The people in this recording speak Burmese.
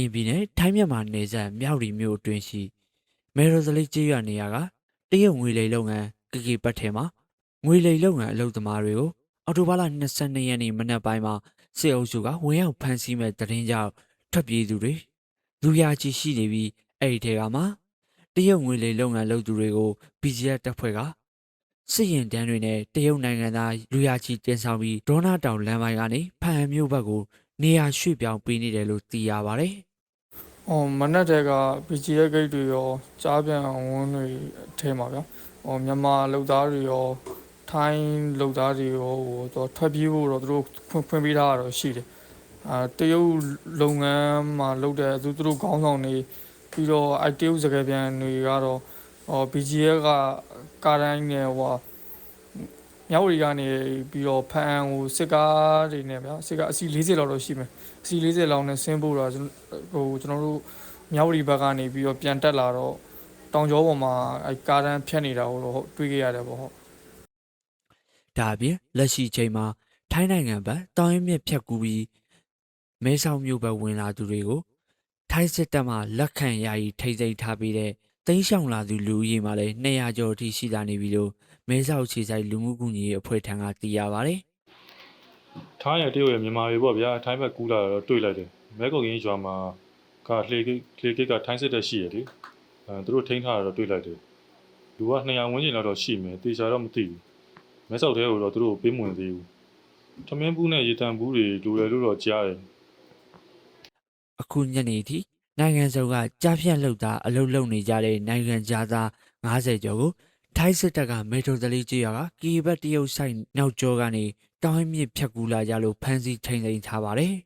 ရင်ပြည်နယ်ထိုင်းမြန်မာနယ်စပ်မြောက်ရီမြို့အတွင်းရှိမေရိုဇလိကျေးရွာနေရာကတရုတ်ငွေလိမ်လုပ်ငန်းကကီပတ်ထဲမှာငွေလိမ်လုပ်ငန်းအလုပ်သမားတွေကိုအော်တိုဘာလ22ရက်နေ့မနက်ပိုင်းမှာစစ်အုပ်စုကဝင်ရောက်ဖမ်းဆီးမဲ့တရင်ကြောင့်ထွက်ပြေးသူတွေလူရာချီရှိနေပြီးအဲ့ဒီထဲကမှတရုတ်ငွေလိမ်လုပ်ငန်းလုပ်သူတွေကို BGF တပ်ဖွဲ့ကစစ်ရင်တန်းတွေနဲ့တရုတ်နိုင်ငံသားလူရာချီတင်ဆောင်ပြီးဒေါနာတောင်လမ်းပိုင်းကနေဖန်မြို့ဘက်ကို နေရာရွှေ့ပြောင်းပေးနေတယ်လို့သိရပါတယ်။ဟောမနက်တည်းက BGF ဂိတ်တွေရောကြားပြန်ဝန်းတွေအထဲမှာဗျာ။ဟောမြန်မာလူသားတွေရောထိုင်းလူသားတွေရောဟိုတော့ထွက်ပြေးဖို့တော့သူတို့ဖွင့်ဖွင့်ပေးထားတာတော့ရှိတယ်။အာတရုတ်လုပ်ငန်းမှာလုပ်တဲ့သူသူတို့ခေါင်းဆောင်တွေပြီးတော့အဲတရုတ်စကားပြန်တွေကတော့ဟော BGF ကကာတိုင်းနဲ့ဟို မြောက်ဝတီကနေပြီးတော့ဖန်ဟိုစစ်ကားတွေနဲ့ဗျာစစ်ကားအစီ40လောက်တော့ရှိမယ်အစီ40လောက်နဲ့ဆင်းဖို့တော့ကျွန်တော်ဟိုကျွန်တော်တို့မြောက်ဝတီဘက်ကနေပြီးတော့ပြန်တက်လာတော့တောင်ကျောပေါ်မှာအဲကားတန်းဖြတ်နေတာကိုတော့တွေ့ခဲ့ရတယ်ပေါ့ဟုတ်။ဒါအပြင်လက်ရှိချိန်မှာထိုင်းနိုင်ငံဘက်တောင်ရင်မြစ်ဖြတ်ကူးပြီးမဲဆောက်မြို့ဘက်ဝင်လာသူတွေကိုထိုင်းစစ်တပ်မှလက်ခံယာယီထိမ့်သိမ်းထားပြီးတဲ့ တိန်းရှောင်လာသူလူဦးရေမှလည်း200ကျော်အထိရှိလာနေပြီလို့မဲဆောက်ခြေဆိုင်လူမှုကူညီရေးအဖွဲ့ထံကသိရပါတယ်ထိုင်းရတရုတ်ရမြန်မာတွေပေါ့ဗျာထိုင်းဘက်ကူးလာတော့တွေ့လိုက်တယ်မဲကုံရင်းရွာမှာကလှေကိလှေကိကထိုင်းစစ်တပ်ရှိရလေအဲသူတို့ထိန်းထားတာတော့တွေ့လိုက်တယ်လူက200ဝန်းကျင်လောက်တော့ရှိမယ်တေချာတော့မသိဘူးမဲဆောက်တဲကိုတော့သူတို့ပေးမဝင်သေးဘူးထမင်းဘူးနဲ့ရေတံဘူးတွေလူတယ်လို့တော့ကြားတယ်။အခုညနေထိ နိုင်ငံစုံကကြားဖြတ်လှုပ်သားအလုတ်လုံနေကြတဲ့နိုင်ငံသား90ကျော်ကိုထိုင်းစစ်တပ်ကမေထိုသလေးကျေးရွာကကီဘတ်တရုတ်ဆိုင်နောက်ကျောကနေတောင်းရင်မြစ်ဖြတ်ကူးလာကြလို့ဖမ်းဆီးထိန်သိမ်းထားပါတယ်။